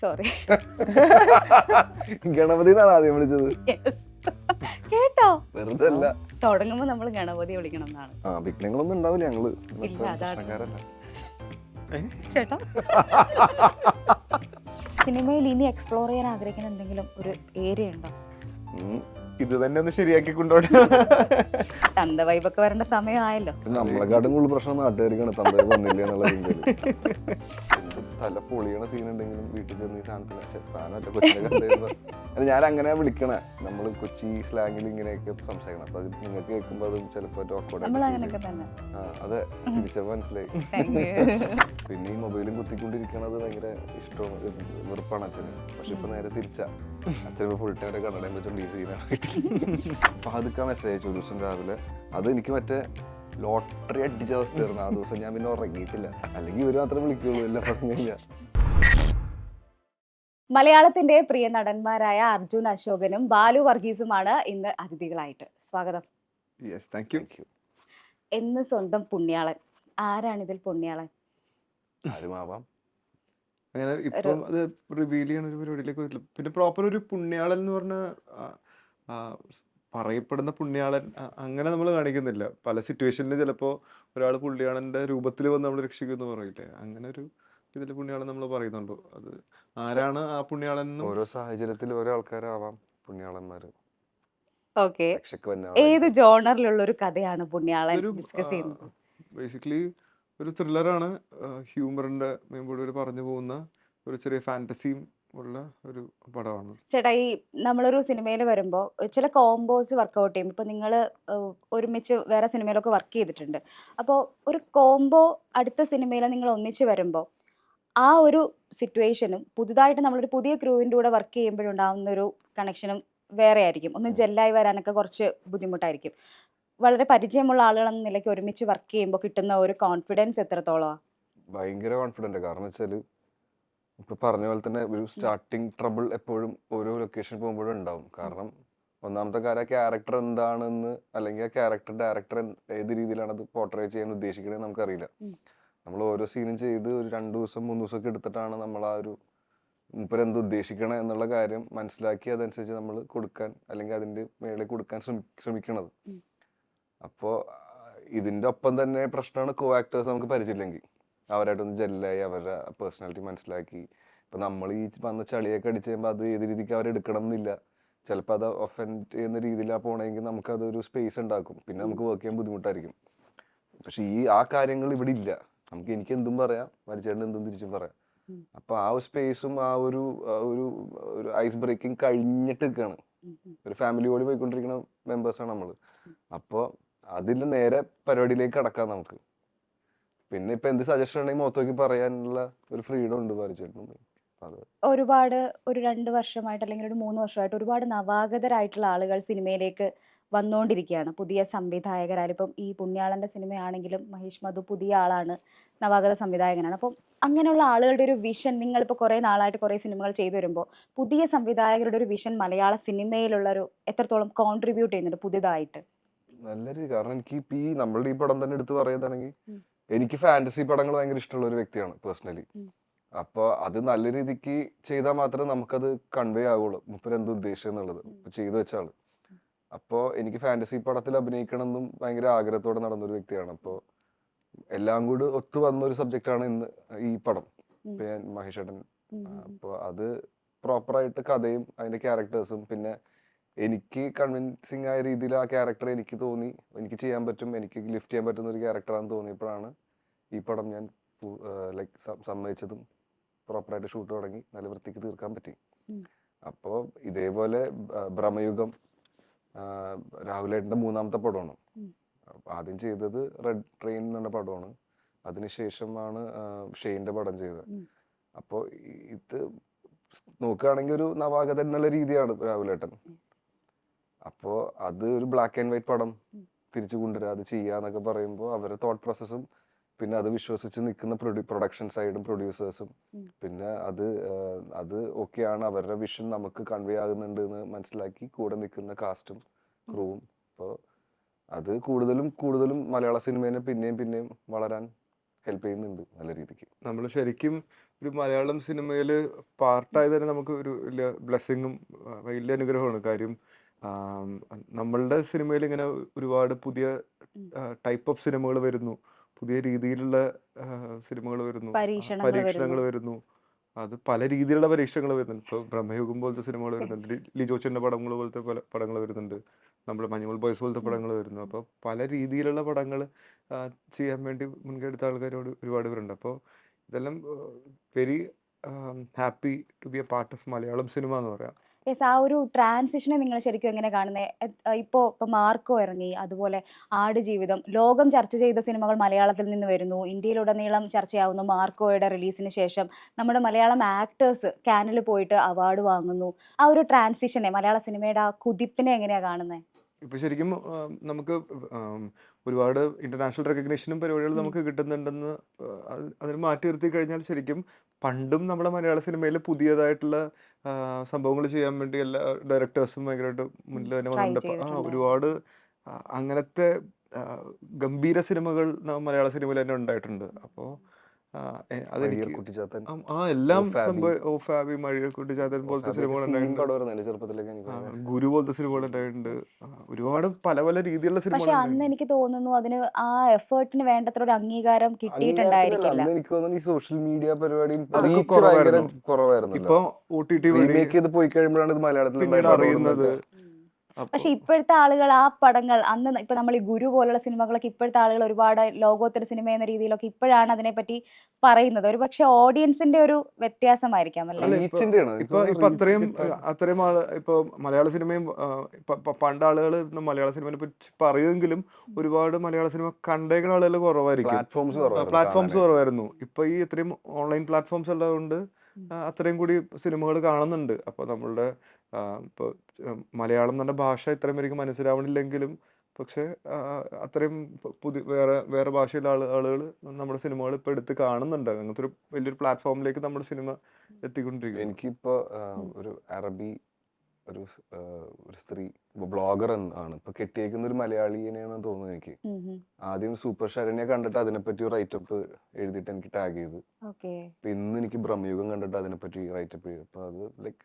Sorry Ganapathi എന്നാണ് ആദ്യം വിളിച്ചത്. കേട്ടോ? വെറുതെ അല്ല. തുടങ്ങുമ്പോ നമ്മൾ ഗണപതി വിളിക്കണം എന്നാണ്. ആ വിഘ്നങ്ങളൊന്നും ഉണ്ടാവില്ല. ഞങ്ങൾ ഇല്ല, അതാണ്. പ്രശ്നക്കാരല്ല. ചേട്ടാ? സിനിമയിൽ ഇനി എക്സ്പ്ലോർ ചെയ്യാൻ ആഗ്രഹിക്കുന്ന എന്തെങ്കിലും ഒരു ഏരിയ ഉണ്ടോ? ഉം. ഇത് തന്നെ ഒന്ന് ശരിയാക്കി കൊണ്ടുപോകണം തന്ത വൈബൊക്കെ വരേണ്ട സമയമായല്ലോ. നമ്മളെക്കാട്ടും കൂടുതൽ പ്രശ്നം നാട്ടുകാർക്കാണ്. തന്തയെ വന്നില്ല എന്നുള്ള ചിന്തയിൽ തല പൊളിയണ സീൻ ഉണ്ടെങ്കിലും വീട്ടിൽ ചെന്ന് ഈ സാധനത്തിന് സാധനമല്ല കൊച്ചിനെ കണ്ടിരുന്നു അത് ഞാൻ അങ്ങനെ വിളിക്കണേ. നമ്മൾ കൊച്ചി സ്ലാങ്ങിൽ ഇങ്ങനെയൊക്കെ സംസാരിക്കണം. അപ്പൊ നിങ്ങൾക്ക് കേൾക്കുമ്പോൾ അതും ചിലപ്പോൾ അത് ചിരിച്ചപ്പോ മനസ്സിലായി. പിന്നെ ഈ മൊബൈലും കുത്തിക്കൊണ്ടിരിക്കണത് ഭയങ്കര ഇഷ്ടമാണ്. വെറുപ്പാണ് അച്ഛന്. പക്ഷെ ഇപ്പൊ നേരെ തിരിച്ചാ. അച്ഛൻ ഫുൾ ടൈം കണ്ണടയും വെച്ചോണ്ട് ഈ സീനാണ് അപ്പൊ അതൊക്കെ മെസ്സേജ് അയച്ചു ഒരു ദിവസം രാവിലെ. അത് എനിക്ക് മറ്റേ ലോട്ടറി അടിച്ച അവസ്ഥയായിരുന്നു ആ ദിവസം ഞാൻ പിന്നെ ഉറങ്ങിയിട്ടില്ല. അല്ലെങ്കിൽ ഇവർ മാത്രമേ വിളിക്കുള്ളൂ എല്ലാം പറഞ്ഞു കഴിഞ്ഞാൽ മലയാളത്തിന്റെ പ്രിയ നടന്മാരായ അർജുൻ അശോകനും ബാലു വർഗീസുമാണ് ഇന്ന് അതിഥികളായിട്ട്. സ്വാഗതം. Yes thank you. എന്ന് സ്വന്തം പുണ്യാളൻ. ആരാണ് ഇതിൽ പുണ്യാളൻ? ആരുമാവാം. അങ്ങനെ ഇപ്പം അത് റിവീൽ ചെയ്യണ ഒരു പരിപാടിയിലേക്ക് വരില്ല പിന്നെ പ്രോപ്പർ ഒരു പുണ്യാളൻ എന്ന് പറഞ്ഞ പറയപ്പെടുന്ന പുണ്യാളൻ അങ്ങനെ നമ്മൾ കാണിക്കുന്നില്ല. പല സിറ്റുവേഷനിൽ ചിലപ്പോൾ ഒരാൾ പുള്ളിയാളന്റെ രൂപത്തിൽ വന്ന് നമ്മൾ രക്ഷിക്കുമെന്ന് പറയില്ലേ? അങ്ങനെ ഒരു ഇതിൽ പുണ്യാളൻ നമ്മൾ പറയുന്നുണ്ടോ. അത് ആരാണ് ആ പുണ്യാളൻ ഓരോ സാഹചര്യത്തിൽ ഓരോ ആൾക്കാരാവാം പുണ്യാളന്മാര്. ഓക്കെ. രക്ഷക്ക് ഏത് ജോണറിലുള്ള ഒരു കഥയാണ് പുണ്യാളൻ ഡിസ്കസ് ചെയ്യുന്നത്? ബേസിക്കലി ഒരു ത്രില്ലറാണ് ഹ്യൂമറിന്റെ മേമ്പോട് പറഞ്ഞു പോകുന്ന ഒരു ചെറിയ ഫാന്റസിയും ഉള്ള ഒരു പടമാണ്. ചേട്ടാ ഈ നമ്മളൊരു സിനിമയിൽ വരുമ്പോൾ ചില കോംബോസ് വർക്കൗട്ട് ചെയ്യും. ഇപ്പൊ നിങ്ങൾ ഒരുമിച്ച് വേറെ സിനിമയിലൊക്കെ വർക്ക് ചെയ്തിട്ടുണ്ട്. അപ്പോൾ ഒരു കോംബോ അടുത്ത സിനിമയിൽ നിങ്ങൾ ഒന്നിച്ച് വരുമ്പോൾ ആ ഒരു സിറ്റുവേഷനും പുതുതായിട്ട് നമ്മളൊരു പുതിയ ക്രൂവിന്റെ കൂടെ വർക്ക് ചെയ്യുമ്പോഴുണ്ടാകുന്ന ഒരു കണക്ഷനും വേറെ ആയിരിക്കും. ഒന്ന് ജെല്ലായി വരാനൊക്കെ കുറച്ച് ബുദ്ധിമുട്ടായിരിക്കും. വളരെ പരിചയമുള്ള ആളുകളെന്ന നിലയ്ക്ക് ഒരുമിച്ച് വർക്ക് ചെയ്യുമ്പോൾ കിട്ടുന്ന ഒരു കോൺഫിഡൻസ് എത്രത്തോളമാണ് ഭയങ്കര കോൺഫിഡന്റ് കാരണം വെച്ചാൽ ഇപ്പൊ പറഞ്ഞ പോലെ തന്നെ ഒരു സ്റ്റാർട്ടിങ് ട്രബിൾ എപ്പോഴും ഓരോ ലൊക്കേഷൻ പോകുമ്പോഴും ഉണ്ടാവും. കാരണം ഒന്നാമത്തെ കാര്യം ആ ക്യാരക്ടർ എന്താണെന്ന് അല്ലെങ്കിൽ ആ ക്യാരക്ടർ ഡയറക്ടർ ഏത് രീതിയിലാണ് അത് പോർട്രേ ചെയ്യാൻ ഉദ്ദേശിക്കണത് നമുക്കറിയില്ല. നമ്മൾ ഓരോ സീനും ചെയ്ത് ഒരു രണ്ട് ദിവസം മൂന്ന് ദിവസം ഒക്കെ എടുത്തിട്ടാണ് നമ്മൾ ആ ഒരു മൂപ്പര് എന്ത് ഉദ്ദേശിക്കണം എന്നുള്ള കാര്യം മനസ്സിലാക്കി അതനുസരിച്ച് നമ്മൾ കൊടുക്കാൻ അല്ലെങ്കിൽ അതിന്റെ മേളിൽ കൊടുക്കാൻ ശ്രമിക്കണത്. അപ്പോ അപ്പോൾ ഇതിന്റെ ഒപ്പം തന്നെ പ്രശ്നമാണ് കോ ആക്ടേഴ്സ് നമുക്ക് പരിചയമില്ലെങ്കിൽ. അവരായിട്ടൊന്ന് ജെല്ലായി അവരുടെ പേഴ്സണാലിറ്റി മനസ്സിലാക്കി. ഇപ്പൊ നമ്മൾ ഈ വന്ന ചളിയൊക്കെ അടിച്ച് കഴിയുമ്പോൾ അത് ഏത് രീതിക്ക് അവരെടുക്കണം എന്നില്ല ചിലപ്പോൾ അത് ഒഫൻഡ് ചെയ്യുന്ന രീതിയിലാണ് പോകണമെങ്കിൽ നമുക്ക് അതൊരു സ്പേസ് ഉണ്ടാക്കും. പിന്നെ നമുക്ക് വർക്ക് ചെയ്യാൻ ബുദ്ധിമുട്ടായിരിക്കും. പക്ഷെ ഈ ആ കാര്യങ്ങൾ ഇവിടെ ഇല്ല. നമുക്ക് എനിക്ക് എന്തും പറയാം മരിച്ചേട്ടൻ എന്തും തിരിച്ചും പറയാം. അപ്പൊ ആ ഒരു സ്പേസും ആ ഒരു ഒരു ഒരു ഐസ് ബ്രേക്കിംഗ് കഴിഞ്ഞിട്ട് നിൽക്കുകയാണ് ഒരു ഫാമിലി കൂടി പോയിക്കൊണ്ടിരിക്കുന്ന മെമ്പേഴ്സാണ് നമ്മൾ അപ്പോൾ അതിൽ നേരെ പരിപാടിയിലേക്ക് കടക്കാം നമുക്ക്. പിന്നെ ഇപ്പൊ എന്ത് സജഷൻ ഉണ്ടെങ്കിൽ മൊത്തം പറയാനുള്ള ഒരു ഫ്രീഡം ഉണ്ട് പരിചയം അത് ഒരുപാട് ഒരു രണ്ട് വർഷമായിട്ട് അല്ലെങ്കിൽ ഒരു മൂന്ന് വർഷമായിട്ട് ഒരുപാട് നവാഗതരായിട്ടുള്ള ആളുകൾ സിനിമയിലേക്ക് വന്നുകൊണ്ടിരിക്കുകയാണ് പുതിയ സംവിധായകരായാലും ഇപ്പം ഈ പുണ്യാളന്റെ സിനിമയാണെങ്കിലും മഹേഷ് മധു പുതിയ ആളാണ് നവാഗത സംവിധായകനാണ്. അപ്പം അങ്ങനെയുള്ള ആളുകളുടെ ഒരു വിഷൻ നിങ്ങളിപ്പോൾ കുറേ നാളായിട്ട് കുറേ സിനിമകൾ ചെയ്തു വരുമ്പോൾ പുതിയ സംവിധായകരുടെ ഒരു വിഷൻ മലയാള സിനിമയിലുള്ള ഒരു എത്രത്തോളം കോൺട്രിബ്യൂട്ട് ചെയ്യുന്നുണ്ട് പുതിയതായിട്ട്? നല്ല രീതി കാരണം എനിക്ക് ഈ നമ്മളുടെ ഈ പടം തന്നെ എടുത്ത് പറയുകയാണെങ്കിൽ ഉം. എനിക്ക് ഫാന്റസി പടങ്ങൾ ഭയങ്കര ഇഷ്ടമുള്ള ഒരു വ്യക്തിയാണ് പേഴ്സണലി. അപ്പോൾ അത് നല്ല രീതിക്ക് ചെയ്താൽ മാത്രമേ നമുക്കത് കൺവേ ആവുള്ളൂ. മുപ്പര് എന്ത് ഉദ്ദേശം എന്നുള്ളത്. ചെയ്തു വെച്ചാൽ അപ്പോൾ എനിക്ക് ഫാന്റസി പടത്തിൽ അഭിനയിക്കണം എന്നും ഭയങ്കര ആഗ്രഹത്തോടെ നടന്നൊരു വ്യക്തിയാണ്. അപ്പോൾ എല്ലാം കൂടി ഒത്തു വന്ന ഒരു സബ്ജക്റ്റാണ് ഇന്ന് ഈ പടം. മഹേഷ് ഞാൻ മഹേഷേട്ടൻ അപ്പോൾ അത് പ്രോപ്പറായിട്ട് കഥയും അതിന്റെ ക്യാരക്ടേഴ്സും പിന്നെ എനിക്ക് കൺവിൻസിങ് ആയ രീതിയിൽ ആ ക്യാരക്ടർ എനിക്ക് തോന്നി. എനിക്ക് ചെയ്യാൻ പറ്റും എനിക്ക് ലിഫ്റ്റ് ചെയ്യാൻ പറ്റുന്ന ഒരു ക്യാരക്ടറാണെന്ന് തോന്നിയപ്പോഴാണ് ഈ പടം ഞാൻ ലൈക്ക് സമ്മതിച്ചതും പ്രോപ്പറായിട്ട് ഷൂട്ട് തുടങ്ങി. നല്ല വൃത്തിക്ക് തീർക്കാൻ പറ്റി. അപ്പോൾ ഇതേപോലെ ഭ്രമയുഗം രാഹുലേട്ടന്റെ മൂന്നാമത്തെ പടമാണ്. ആദ്യം ചെയ്തത് റെഡ് ട്രെയിൻ എന്നുള്ള പടമാണ്. അതിനുശേഷമാണ് ഷെയ്ന്റെ പടം ചെയ്തത്. അപ്പോൾ ഇത് നോക്കുകയാണെങ്കിൽ ഒരു നവാഗതൻ എന്നുള്ള രീതിയാണ് രാഹുലേട്ടൻ. അപ്പോൾ അത് ഒരു ബ്ലാക്ക് ആൻഡ് വൈറ്റ് പടം. തിരിച്ചു കൊണ്ടുവരിക അത് ചെയ്യാന്നൊക്കെ പറയുമ്പോൾ അവരുടെ തോട്ട് പ്രോസസ്സും പിന്നെ അത് വിശ്വസിച്ച് നിൽക്കുന്ന പ്രൊഡക്ഷൻ സൈഡും പ്രൊഡ്യൂസേഴ്സും ഉം. പിന്നെ അത് അത് ഒക്കെയാണ് അവരുടെ വിഷൻ നമുക്ക് കൺവേ ആകുന്നുണ്ട് എന്ന് മനസ്സിലാക്കി കൂടെ നിൽക്കുന്ന കാസ്റ്റും ക്രൂവും അപ്പോൾ അത് കൂടുതലും കൂടുതലും മലയാള സിനിമേനെ പിന്നെയും പിന്നെയും വളരാൻ ഹെൽപ്പ് ചെയ്യുന്നുണ്ട് നല്ല രീതിക്ക് നമ്മൾ ശരിക്കും ഒരു മലയാളം സിനിമയിൽ പാർട്ടായി തന്നെ നമുക്ക് ഒരു വലിയ ബ്ലെസ്സിങ്ങും വലിയ അനുഗ്രഹമാണ് കാര്യം നമ്മളുടെ സിനിമയിൽ ഇങ്ങനെ ഒരുപാട് പുതിയ ടൈപ്പ് ഓഫ് സിനിമകൾ വരുന്നു. പുതിയ രീതിയിലുള്ള സിനിമകൾ വരുന്നു. പരീക്ഷണങ്ങൾ വരുന്നു. അത് പല രീതിയിലുള്ള പരീക്ഷണങ്ങൾ വരുന്നുണ്ട്. ഇപ്പോൾ ബ്രഹ്മയുഗം പോലത്തെ സിനിമകൾ വരുന്നുണ്ട്. ലിജോച്ചന്റെ പടങ്ങൾ പോലത്തെ പല പടങ്ങൾ വരുന്നുണ്ട്. നമ്മുടെ മഞ്ഞുമൽ ബോയ്സ് പോലത്തെ. പടങ്ങൾ വരുന്നു. അപ്പോൾ പല രീതിയിലുള്ള പടങ്ങൾ ചെയ്യാൻ വേണ്ടി മുൻകൈ എടുത്ത ആൾക്കാരോട് ഒരുപാട് പേരുണ്ട്. അപ്പോൾ ഇതെല്ലാം very happy to be a part of Malayalam cinema എന്ന് പറയാം. യെസ് ആ ഒരു ട്രാൻസിഷനെ നിങ്ങൾ ശരിക്കും എങ്ങനെ കാണുന്നത് ഇപ്പോൾ ഇപ്പോൾ മാർക്കോ ഇറങ്ങി അതുപോലെ ആട് ജീവിതം. ലോകം ചർച്ച ചെയ്ത സിനിമകൾ മലയാളത്തിൽ നിന്ന് വരുന്നു. ഇന്ത്യയിലുടനീളം ചർച്ചയാവുന്നു മാർക്കോയുടെ റിലീസിന് ശേഷം. നമ്മുടെ മലയാളം ആക്ടേഴ്സ് കാനിൽ പോയിട്ട് അവാർഡ് വാങ്ങുന്നു. ആ ഒരു ട്രാൻസിഷനെ മലയാള സിനിമയുടെ ആ കുതിപ്പിനെ എങ്ങനെയാണ് കാണുന്നത് ഇപ്പൊ ശരിക്കും നമുക്ക് ഒരുപാട് ഇന്റർനാഷണൽ റെക്കഗ്നേഷനും പരിപാടികളും നമുക്ക് കിട്ടുന്നുണ്ടെന്ന് അതിന് മാറ്റി നിർത്തി കഴിഞ്ഞാൽ ശരിക്കും പണ്ടും നമ്മുടെ മലയാള സിനിമയിൽ പുതിയതായിട്ടുള്ള സംഭവങ്ങൾ ചെയ്യാൻ വേണ്ടി എല്ലാ ഡയറക്ടേഴ്സും ഭയങ്കരമായിട്ട് മുന്നിൽ തന്നെ വന്നിട്ടുണ്ട്. ആ ഒരുപാട് അങ്ങനത്തെ ഗംഭീര സിനിമകൾ മലയാള സിനിമയിൽ തന്നെ ഉണ്ടായിട്ടുണ്ട്. അപ്പോൾ ആ- ആ എല്ലാം ഓ ഫാബി. പോലത്തെ സിനിമകൾ ഉണ്ടായിട്ടുണ്ട് ഗുരു പോലത്തെ സിനിമകൾ ഉണ്ടായിട്ടുണ്ട് ഒരുപാട് പല പല രീതിയിലുള്ള പക്ഷെ സിനിമകൾ അന്ന് എനിക്ക് തോന്നുന്നു അതിന് ആ എഫേർട്ടിന് വേണ്ടത്ര ഒരു അംഗീകാരം കിട്ടിയിട്ടുണ്ടായിരിക്കില്ല. എനിക്ക് തോന്നുന്നു ഈ സോഷ്യൽ മീഡിയ പരിപാടിയും കുറവായിരുന്നു. ഇപ്പൊ ഒ ടി ടി പോയി കഴിയുമ്പോഴാണ് ഇത് മലയാളത്തിൽ അറിയുന്നത്. പക്ഷെ ഇപ്പോഴത്തെ ആളുകൾ ആ പടങ്ങൾ അന്ന് ഇപ്പൊ നമ്മൾ ഈ ഗുരു പോലുള്ള സിനിമകളൊക്കെ ഇപ്പോഴത്തെ ആളുകൾ ഒരുപാട് ലോകോത്തര സിനിമ എന്ന രീതിയിലൊക്കെ ഇപ്പോഴാണ് അതിനെപ്പറ്റി പറയുന്നത്. ഒരു പക്ഷെ ഓഡിയൻസിന്റെ ഒരു വ്യത്യാസമായിരിക്കാം അല്ലേ? ഇപ്പൊ- ഇപ്പൊ അത്രയും അത്രയും ആൾ ഇപ്പൊ മലയാള സിനിമയും പണ്ട് ആളുകൾ മലയാള സിനിമയെ പറ്റി പറയുമെങ്കിലും ഒരുപാട് മലയാള സിനിമ കണ്ടേക്കുന്ന ആളുകൾ കുറവായിരിക്കും. പ്ലാറ്റ്ഫോംസ് കുറവായിരുന്നു ഇപ്പൊ ഈ ഇത്രയും ഓൺലൈൻ പ്ലാറ്റ്ഫോംസ് ഉള്ളതുകൊണ്ട് അത്രയും കൂടി സിനിമകൾ കാണുന്നുണ്ട്. അപ്പൊ നമ്മളുടെ ആ, ഇപ്പൊ ഉം, മലയാളം എന്ന ഭാഷ ഇത്രയും പേർക്ക് മനസ്സിലാവണില്ലെങ്കിലും പക്ഷേ അത്രയും പുതിയ വേറെ വേറെ ഭാഷയിലുള്ള ആൾ ആളുകൾ നമ്മുടെ സിനിമകൾ ഇപ്പോൾ എടുത്ത് കാണുന്നുണ്ട്. അങ്ങനത്തെ ഒരു വലിയൊരു പ്ലാറ്റ്ഫോമിലേക്ക് നമ്മുടെ സിനിമ എത്തിക്കൊണ്ടിരിക്കും എനിക്കിപ്പോൾ ഒരു അറബി ഒരു ഒരു സ്ത്രീ ബ്ലോഗർ ആണ്. ഇപ്പൊ കെട്ടിയേക്കുന്ന ഒരു മലയാളിനെയാണ് തോന്നുന്നത് എനിക്ക്. ആദ്യം സൂപ്പർ ശരണ്യെ കണ്ടിട്ട് അതിനെപ്പറ്റി റൈറ്റപ്പ് എഴുതിയിട്ട് എനിക്ക് ടാഗ് ചെയ്ത്. ഇന്ന് എനിക്ക് ബ്രഹ്മയുഗം കണ്ടിട്ട് അതിനെപ്പറ്റി റൈറ്റപ്പ് ചെയ്തു അപ്പൊ അത് ലൈക്ക്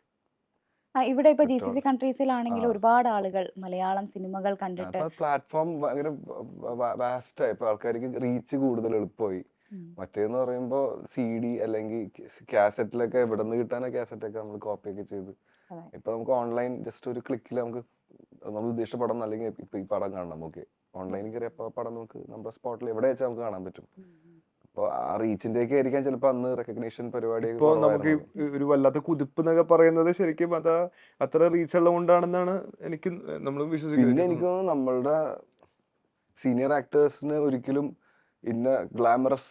ഇവിടെ ഇപ്പൊ ജി സി സി കൺട്രീസിലാണെങ്കിൽ ഒരുപാട് ആളുകൾ മലയാളം സിനിമകൾ കണ്ടിട്ട് പ്ലാറ്റ്ഫോം ഭയങ്കര വാസ്റ്റ് ആയി. ആൾക്കാർക്ക് റീച്ച് കൂടുതൽ എളുപ്പമായി. മറ്റേന്ന് പറയുമ്പോ സി ഡി അല്ലെങ്കിൽ കാസറ്റിലൊക്കെ എവിടെ നിന്ന് കിട്ടാൻ കാസറ്റൊക്കെ നമ്മൾ കോപ്പി ഒക്കെ ചെയ്ത്. ഇപ്പൊ നമുക്ക് ഓൺലൈൻ ജസ്റ്റ് ഒരു ക്ലിക്കിൽ നമുക്ക് നമ്മൾ ഉദ്ദേശിച്ച പടം അല്ലെങ്കിൽ ഇപ്പൊ ഈ പടം കാണണം ഓക്കെ ഓൺലൈനിൽ കയറിയ പടം നമുക്ക് നമ്മുടെ സ്പോട്ടിൽ എവിടെ വെച്ചാൽ നമുക്ക് കാണാൻ പറ്റും. അപ്പൊ ആ റീച്ചിന്റെ ഒക്കെ ആയിരിക്കാം ചിലപ്പോ അന്ന് റെക്കഗ്നീഷൻ പരിപാടി ഇപ്പൊ നമുക്ക് ഒരു വല്ലാത്ത കുതിപ്പ് എന്നൊക്കെ പറയുന്നത് ശരിക്കും അത് അത്ര റീച്ച് ഉള്ളത് കൊണ്ടാണെന്നാണ് എനിക്ക് നമ്മൾ പിന്നെ വിശ്വസിക്കുന്നത് എനിക്ക് തോന്നുന്നു നമ്മളുടെ സീനിയർ ആക്ടേഴ്സിന് ഒരിക്കലും ഇന്ന ഗ്ലാമറസ്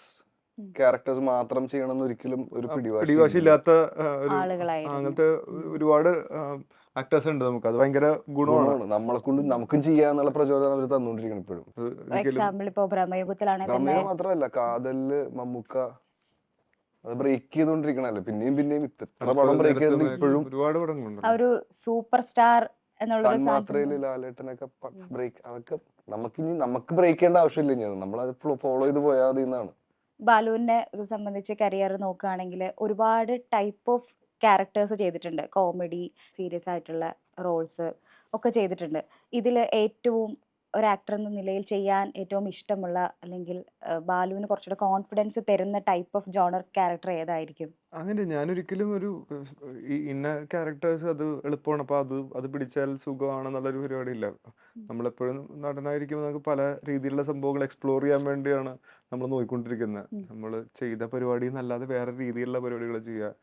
ക്യാരക്ടേഴ്സ് മാത്രം ചെയ്യണമെന്ന് ഒരിക്കലും ഒരു പിടിവാശി പിടിവാശി ഇല്ല. ഇല്ലാത്ത ഒരു. അങ്ങനത്തെ ഒരുപാട് ആക്ടേഴ്സ് ഉണ്ട് നമുക്ക്. അത് ഭയങ്കര ഗുണമാണ്. നമ്മളെ കൊണ്ട് നമുക്കും ചെയ്യാന്നുള്ള പ്രചോദനം അവർ തന്നുകൊണ്ടിരിക്കണം ഇപ്പോഴും. അത് എക്സാമ്പിൾ ഇപ്പോ മാത്രമല്ല കാതൽ മമ്മൂക്ക അത് ബ്രേക്ക് ചെയ്തോണ്ടിരിക്കണല്ലേ പിന്നെയും പിന്നെയും എത്ര പടം ബ്രേക്ക് ചെയ്തിട്ട് ഇപ്പോഴും. ഒരുപാട് ആ പടങ്ങളുണ്ട് ഒരു സൂപ്പർ സ്റ്റാർ തന്മാത്രയിൽ ലാലേട്ടനൊക്കെ ബ്രേക്ക് അതൊക്കെ നമുക്ക് ഇനി നമുക്ക് ബ്രേക്ക് ചെയ്യേണ്ട ആവശ്യമില്ല ഇനി ഫോളോ ചെയ്ത് പോയാൽ മതി എന്നാണ് ബാലുവിനെ സംബന്ധിച്ച് കരിയർ നോക്കുകയാണെങ്കിൽ ഒരുപാട് ടൈപ്പ് ഓഫ് ക്യാരക്ടേഴ്സ് ചെയ്തിട്ടുണ്ട്. കോമഡി സീരിയസ് ആയിട്ടുള്ള റോൾസ് ഒക്കെ ചെയ്തിട്ടുണ്ട്. ഇതിൽ ഏറ്റവും ഒരു ആക്ടർ എന്ന നിലയിൽ ചെയ്യാൻ ഏറ്റവും ഇഷ്ടമുള്ള അല്ലെങ്കിൽ ബാലുവിന് കുറച്ചുകൂടെ കോൺഫിഡൻസ് തരുന്ന ടൈപ്പ് ഓഫ് ജോണർ ക്യാരക്ടർ ഏതായിരിക്കും? അങ്ങനെ ഞാൻ ഒരിക്കലും ഒരു ഇന്ന ക്യാരക്ടേഴ്സ് അത് എളുപ്പമാണ്. അപ്പൊ അത് അത് പിടിച്ചാൽ സുഖമാണെന്നുള്ളൊരു പരിപാടി ഇല്ല നമ്മളെപ്പോഴും നടനായിരിക്കുമ്പോൾ നമുക്ക് പല രീതിയിലുള്ള സംഭവങ്ങൾ എക്സ്പ്ലോർ ചെയ്യാൻ വേണ്ടിയാണ് നമ്മൾ നോക്കിക്കൊണ്ടിരിക്കുന്നത് നമ്മൾ ചെയ്ത പരിപാടി എന്നല്ലാതെ വേറെ രീതിയിലുള്ള പരിപാടികൾ ചെയ്യുക.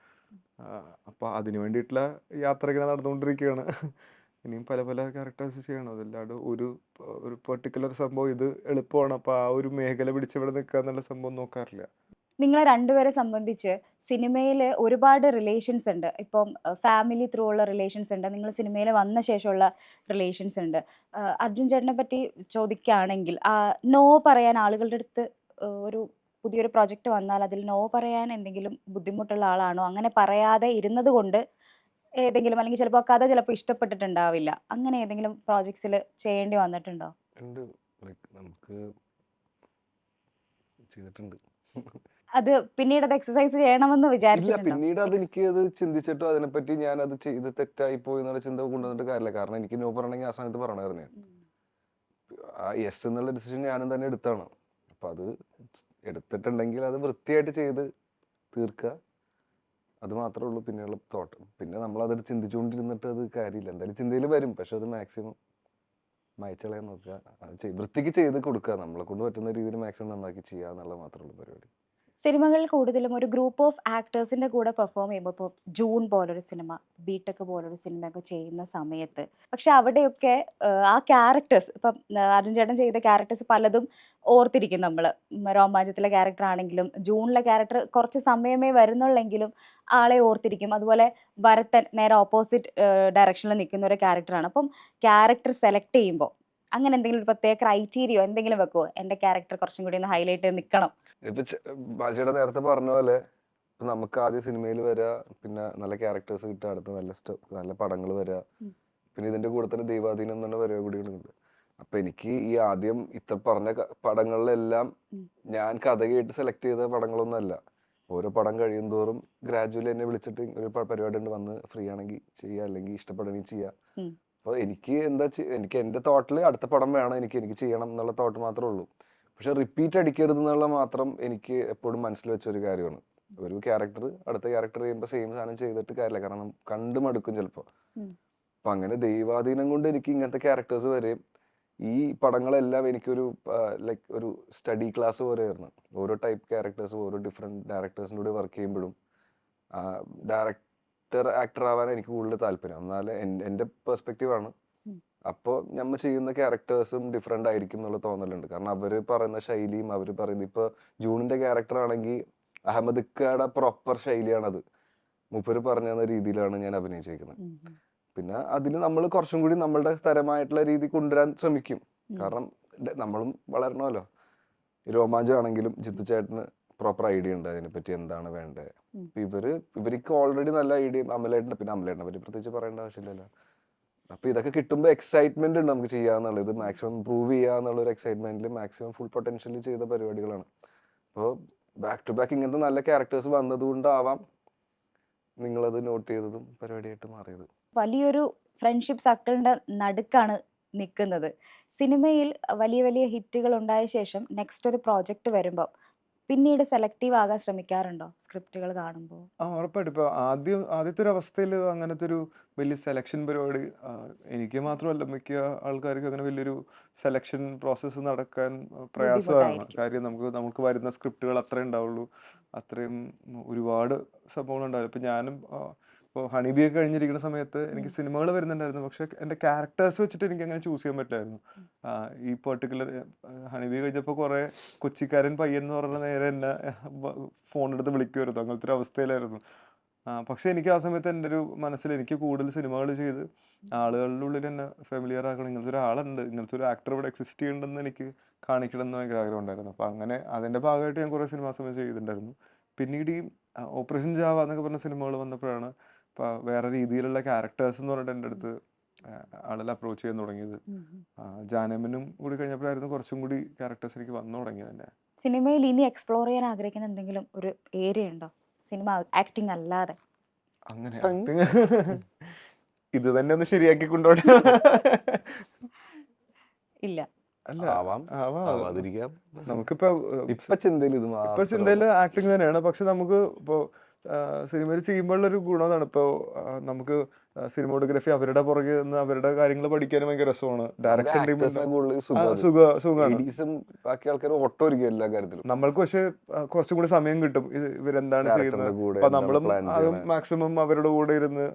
ആ, അപ്പൊ അതിനു വേണ്ടിയിട്ടുള്ള യാത്ര ഇങ്ങനെ നടന്നുകൊണ്ടിരിക്കുകയാണ്. ഇനിയും പല പല ക്യാരക്ടേഴ്സ് ചെയ്യണം. അതല്ലാണ്ട് ഒരു ഒരു പെർട്ടിക്കുലർ സംഭവം ഇത് എളുപ്പമാണ്. അപ്പൊ ആ ഒരു മേഖല പിടിച്ചവിടെ നിൽക്കുക എന്നുള്ള സംഭവം നോക്കാറില്ല. നിങ്ങളെ രണ്ടുപേരെ സംബന്ധിച്ച് സിനിമയിൽ ഒരുപാട് റിലേഷൻസ് ഉണ്ട്. ഇപ്പം ഫാമിലി ത്രൂ ഉള്ള റിലേഷൻസ് ഉണ്ട്. നിങ്ങൾ സിനിമയിൽ വന്ന ശേഷമുള്ള റിലേഷൻസ് ഉണ്ട്. അർജുൻ ചേട്ടനെ പറ്റി ചോദിക്കുകയാണെങ്കിൽ നോ പറയാൻ ആളുകളുടെ അടുത്ത് ഒരു പുതിയൊരു പ്രോജക്റ്റ് വന്നാൽ അതിൽ നോ പറയാൻ എന്തെങ്കിലും ബുദ്ധിമുട്ടുള്ള ആളാണോ? അങ്ങനെ പറയാതെ ഇരുന്നത് കൊണ്ട് ഏതെങ്കിലും അല്ലെങ്കിൽ ചിലപ്പോൾ കഥ ചിലപ്പോൾ ഇഷ്ടപ്പെട്ടിട്ടുണ്ടാവില്ല. അങ്ങനെ ഏതെങ്കിലും പ്രോജക്ട്സിൽ ചെയ്യേണ്ടി വന്നിട്ടുണ്ടോ? ഉണ്ട്. ലൈക്ക് നമുക്ക് ചെയ്തിട്ടുണ്ട്. അത് പിന്നീട് അത് എക്സസൈസ് ചെയ്യണമെന്ന് ഇല്ല വിചാരിച്ചിട്ടുണ്ടോ? പിന്നീട് അത് എനിക്ക് അത് ചിന്തിച്ചിട്ടോ അതിനെപ്പറ്റി ഞാൻ അത് ചെയ്ത് തെറ്റായി പോയി എന്നുള്ള ചിന്ത കൊണ്ടുവന്നിട്ട് കാര്യമില്ല. കാരണം എനിക്ക് നോ പറയണമെങ്കിൽ ആ സമയത്ത് പറയണമായിരുന്നു ഞാൻ. ഉം. ആ യെസ് എന്നുള്ള ഡിസിഷൻ ഞാനും തന്നെ എടുത്താണ്. അപ്പൊ അത് എടുത്തിട്ടുണ്ടെങ്കിൽ അത് വൃത്തിയായിട്ട് ചെയ്ത് തീർക്കുക. അത് മാത്രമേ ഉള്ളൂ പിന്നെയുള്ള തോട്ടം. പിന്നെ നമ്മൾ അത് ചിന്തിച്ചുകൊണ്ടിരുന്നിട്ട് അത് കാര്യമില്ല. എന്തായാലും ചിന്തയിൽ വരും. പക്ഷെ അത് മാക്സിമം മായച്ചളയാൻ നോക്കുക. അത് വൃത്തിക്ക് ചെയ്ത് കൊടുക്കുക. നമ്മളെ കൊണ്ട് പറ്റുന്ന രീതിയിൽ മാക്സിമം നന്നാക്കി ചെയ്യുക എന്നുള്ളത് മാത്രമേ ഉള്ളൂ പരിപാടി. സിനിമകളിൽ കൂടുതലും ഒരു ഗ്രൂപ്പ് ഓഫ് ആക്ടേഴ്സിന്റെ കൂടെ പെർഫോം ചെയ്യുമ്പോൾ ഇപ്പോൾ ജൂൺ പോലൊരു സിനിമ ബിടെക് പോലൊരു സിനിമയൊക്കെ ചെയ്യുന്ന സമയത്ത് പക്ഷെ അവിടെയൊക്കെ ആ ക്യാരക്ടേഴ്സ് ഇപ്പം അരുൺ ചേട്ടൻ ചെയ്ത ക്യാരക്ടേഴ്സ് പലതും ഓർത്തിരിക്കും നമ്മൾ രോമാഞ്ചത്തിലെ ക്യാരക്ടർ ആണെങ്കിലും ജൂണിലെ ക്യാരക്ടർ കുറച്ച് സമയമേ വരുന്നുള്ളെങ്കിലും ആളെ ഓർത്തിരിക്കും. അതുപോലെ ഭരതൻ നേരെ ഓപ്പോസിറ്റ് ഡയറക്ഷനിൽ നിൽക്കുന്ന ഒരു ക്യാരക്ടറാണ്. അപ്പം ക്യാരക്ടർ സെലക്ട് ചെയ്യുമ്പോൾ അങ്ങനെ എന്തെങ്കിലും ഒരു പ്രത്യേക ക്രൈറ്റീരിയോ എന്തെങ്കിലും വെക്കുമോ എന്റെ ക്യാരക്ടർ കുറച്ചും കൂടി ഒന്ന് ഹൈലൈറ്റ് നിൽക്കണം. ഇപ്പൊ ബാജിയുടെ നേരത്തെ പറഞ്ഞ പോലെ നമുക്ക് ആദ്യം സിനിമയിൽ വരിക പിന്നെ നല്ല ക്യാരക്ടേഴ്സ് കിട്ടുക അടുത്ത നല്ല നല്ല പടങ്ങൾ വരിക പിന്നെ ഇതിന്റെ കൂടെ തന്നെ ദൈവാധീനം എന്നുള്ള പരിപാടി പരിപാടികളുണ്ട് അപ്പൊ എനിക്ക് ഈ ആദ്യം ഇത്ര പറഞ്ഞ പടങ്ങളിലെല്ലാം ഞാൻ കഥ കേട്ട് സെലക്ട് ചെയ്ത പടങ്ങളൊന്നും അല്ല. ഓരോ പടം കഴിയും തോറും ഗ്രാജുവലി എന്നെ വിളിച്ചിട്ട് ഒരു പരിപാടി ഉണ്ട് വന്ന് ഫ്രീ ആണെങ്കിൽ ചെയ്യാ അല്ലെങ്കിൽ ഇഷ്ടപ്പെടണമെങ്കിൽ ചെയ്യുക ഉം. അപ്പോൾ എനിക്ക് എന്താ എനിക്ക് എന്റെ തോട്ടിൽ അടുത്ത പടം വേണം എനിക്ക് എനിക്ക് ചെയ്യണം എന്നുള്ള തോട്ട് മാത്രമേ ഉള്ളൂ. പക്ഷെ റിപ്പീറ്റ് അടിക്കരുത് എന്നുള്ള മാത്രം എനിക്ക് എപ്പോഴും മനസ്സിൽ വെച്ച ഒരു കാര്യമാണ്. ഒരു ക്യാരക്ടർ അടുത്ത ക്യാരക്ടർ ചെയ്യുമ്പോൾ സെയിം സാധനം ചെയ്തിട്ട് കാര്യമില്ല. കാരണം കണ്ടു മടുക്കും ചിലപ്പോൾ അപ്പം അങ്ങനെ ദൈവാധീനം കൊണ്ട് എനിക്ക് ഇങ്ങനത്തെ ക്യാരക്ടേഴ്സ് വരെയും ഈ പടങ്ങളെല്ലാം എനിക്കൊരു ലൈക്ക് ഒരു സ്റ്റഡി ക്ലാസ് പോലെയായിരുന്നു. ഓരോ ടൈപ്പ് ക്യാരക്ടേഴ്സ് ഓരോ ഡിഫറെന്റ് ഡയറക്ടേഴ്സിന്റെ കൂടെ വർക്ക് ചെയ്യുമ്പോഴും ഡയറക്ടർ ആക്ടർ ആവാൻ എനിക്ക് കൂടുതൽ താല്പര്യം. എന്നാലും എന്റെ പെർസ്പെക്റ്റീവ് ആണ്. അപ്പോൾ നമ്മൾ ചെയ്യുന്ന ക്യാരക്ടേഴ്സും ഡിഫറെന്റ് ആയിരിക്കും എന്നുള്ള തോന്നലുണ്ട്. കാരണം അവർ പറയുന്ന ശൈലിയും അവർ പറയുന്നത് ഇപ്പോൾ ജൂണിന്റെ ക്യാരക്ടർ ആണെങ്കിൽ അഹമ്മദ് ഇക്കയുടെ പ്രോപ്പർ ശൈലിയാണത്. മൂപ്പര് പറഞ്ഞ തന്ന രീതിയിലാണ് ഞാൻ അഭിനയിച്ചേക്കുന്നത്. പിന്നെ അതിന് നമ്മൾ കുറച്ചും കൂടി നമ്മളുടെ തരമായിട്ടുള്ള രീതി കൊണ്ടുവരാൻ ശ്രമിക്കും. കാരണം നമ്മളും വളരണമല്ലോ. രോമാഞ്ചമാണെങ്കിലും ജിത്തു ചേട്ടന് പ്രോപ്പർ ഐഡിയ ഉണ്ട് അതിനെപ്പറ്റി എന്താണ് വേണ്ടത്. ഇവർ ഇവർക്ക് ഓൾറെഡി നല്ല ഐഡിയ അമലേട്ടന്റെ പിന്നെ അമലേട്ടനെ പറ്റി പ്രത്യേകിച്ച് പറയേണ്ട ആവശ്യമില്ലല്ലോ. അപ്പൊ ഇതൊക്കെ കിട്ടുമ്പോൾ എക്സൈറ്റ്മെന്റ് ഉണ്ട് നമുക്ക് ചെയ്യാന്നുള്ളത് ഇത് മാക്സിമം ഇമ്പ്രൂവ് ചെയ്യാന്നുള്ള ഒരു എക്സൈറ്റ്മെന്റിൽ മാക്സിമം ഫുൾ പൊട്ടൻഷ്യലി ചെയ്ത പരിപാടികളാണ്. അപ്പോൾ ബാക്ക് ടു ബാക്ക് ഇങ്ങനത്തെ നല്ല ക്യാരക്ടേഴ്സ് വന്നതുകൊണ്ടാവാം നിങ്ങളത് നോട്ട് ചെയ്തതും പരിപാടിയായിട്ട് മാറിയത്. വലിയൊരു ഫ്രണ്ട്ഷിപ്പ് സർക്കിളിന്റെ നടുക്കാണ് നിൽക്കുന്നത് സിനിമയിൽ വലിയ വലിയ ഹിറ്റുകൾ ഉണ്ടായ ശേഷം നെക്സ്റ്റ് ഒരു പ്രോജക്റ്റ് വരുമ്പോൾ പിന്നീട് സെലക്റ്റീവ് ആകാൻ ശ്രമിക്കാറുണ്ടോ സ്ക്രിപ്റ്റുകൾ കാണുമ്പോൾ? ആ ഉറപ്പായിട്ടും. ഇപ്പോൾ ആദ്യം ആദ്യത്തെ ഒരു അവസ്ഥയിൽ അങ്ങനത്തെ ഒരു വലിയ സെലക്ഷൻ പരിപാടി ആ, എനിക്ക് മാത്രമല്ല മിക്ക ആൾക്കാർക്കും അങ്ങനെ വലിയൊരു സെലക്ഷൻ പ്രോസസ്സ് നടക്കാൻ പ്രയാസമാണ്. ബുദ്ധിമുട്ടായിരിക്കും. കാര്യം നമുക്ക് നമുക്ക് വരുന്ന സ്ക്രിപ്റ്റുകൾ അത്രേ ഉണ്ടാവുള്ളൂ. അത്രയും ഒരുപാട് സംഭവങ്ങൾ ഉണ്ടാവില്ല. ഇപ്പം ഞാനും ഇപ്പോൾ ഹണിബി ഒക്കെ കഴിഞ്ഞിരിക്കുന്ന സമയത്ത് എനിക്ക് സിനിമകൾ വരുന്നുണ്ടായിരുന്നു. പക്ഷെ എന്റെ ക്യാരക്ടേഴ്സ് വെച്ചിട്ട് എനിക്ക് അങ്ങനെ ചൂസ് ചെയ്യാൻ പറ്റായിരുന്നു ഈ പെർട്ടിക്കുലർ ഹണിബി കഴിഞ്ഞപ്പോൾ കുറേ കൊച്ചിക്കാരൻ പയ്യൻ എന്ന് പറഞ്ഞ നേരെ എന്നെ ഫോൺ എടുത്ത് വിളിക്കുമായിരുന്നു അങ്ങനത്തെ ഒരു അവസ്ഥയിലായിരുന്നു. പക്ഷെ എനിക്ക് ആ സമയത്ത് എന്റെ ഒരു മനസ്സിൽ എനിക്ക് കൂടുതൽ സിനിമകൾ ചെയ്ത് ആളുകളുടെ ഉള്ളിൽ എന്നെ ഫെമിലിയർ ആക്കണം. ഇങ്ങനത്തെ ഒരാളുണ്ട് ഇങ്ങനത്തെ ഒരു ആക്ടർ ഇവിടെ എക്സിസ്റ്റ് ചെയ്യുന്നുണ്ടെന്ന് എനിക്ക് കാണിക്കണം എന്ന് ഭയങ്കര ആഗ്രഹം ഉണ്ടായിരുന്നു. അപ്പോൾ അങ്ങനെ അതിന്റെ ഭാഗമായിട്ട് ഞാൻ കുറേ സിനിമാ സമയം ചെയ്തിട്ടുണ്ടായിരുന്നു. പിന്നീട് ഈ ഓപ്പറേഷൻ ജാവ എന്നൊക്കെ പറഞ്ഞ സിനിമകൾ വന്നപ്പോഴാണ് ഇപ്പോൾ വേറെ രീതിയിലുള്ള ക്യാരക്ടേഴ്സ് എന്ന് പറഞ്ഞിട്ട് എന്റെ അടുത്ത് ആളുകൾ അപ്രോച്ച് ചെയ്യാൻ തുടങ്ങിയത്. ജാനമനും കൂടി കഴിഞ്ഞപ്പോഴായിരുന്നു കുറച്ചും കൂടി ക്യാരക്ടേഴ്സ് എനിക്ക് വന്നു തുടങ്ങിയത് തന്നെ. സിനിമയിൽ ഇനി എക്സ്പ്ലോർ ചെയ്യാൻ ആഗ്രഹിക്കുന്ന എന്തെങ്കിലും ഒരു ഏരിയ ഉണ്ടോ? സിനിമ ആക്ടിങ് അല്ലാതെ. അങ്ങനെ അങ്ങ്. ഇത് തന്നെ ഒന്ന് ശരിയാക്കി കൊണ്ടോട്ടെ. ഇല്ല. അല്ല ആവാം. ആവാം. ആവാതിരിക്കാം. നമുക്കിപ്പോ ഇപ്പൊ ചിന്തയിൽ ഇത് ഇപ്പൊ ചിന്തയിൽ ആക്ടിങ് തന്നെയാണ്. പക്ഷെ നമുക്ക് ഇപ്പോ സിനിമയിൽ ചെയ്യുമ്പോഴുള്ളൊരു ഗുണം അതാണ്. ഇപ്പോൾ നമുക്ക് സിനിമോഗ്രാഫി അവരുടെ പുറകെ നിന്ന് അവരുടെ കാര്യങ്ങൾ പഠിക്കാനും ഭയങ്കര രസമാണ്. ഡയറക്ഷൻ ബാക്കി ആൾക്കാർ ഒട്ടൊരുക്കും എല്ലാ കാര്യത്തിലും. നമ്മൾക്ക് പക്ഷെ കുറച്ചും കൂടി സമയം കിട്ടും. ഇത് ഇവരെന്താണ് ചെയ്യുന്നത്? അപ്പൊ നമ്മളും അത് മാക്സിമം അവരുടെ കൂടെ ഇരുന്ന്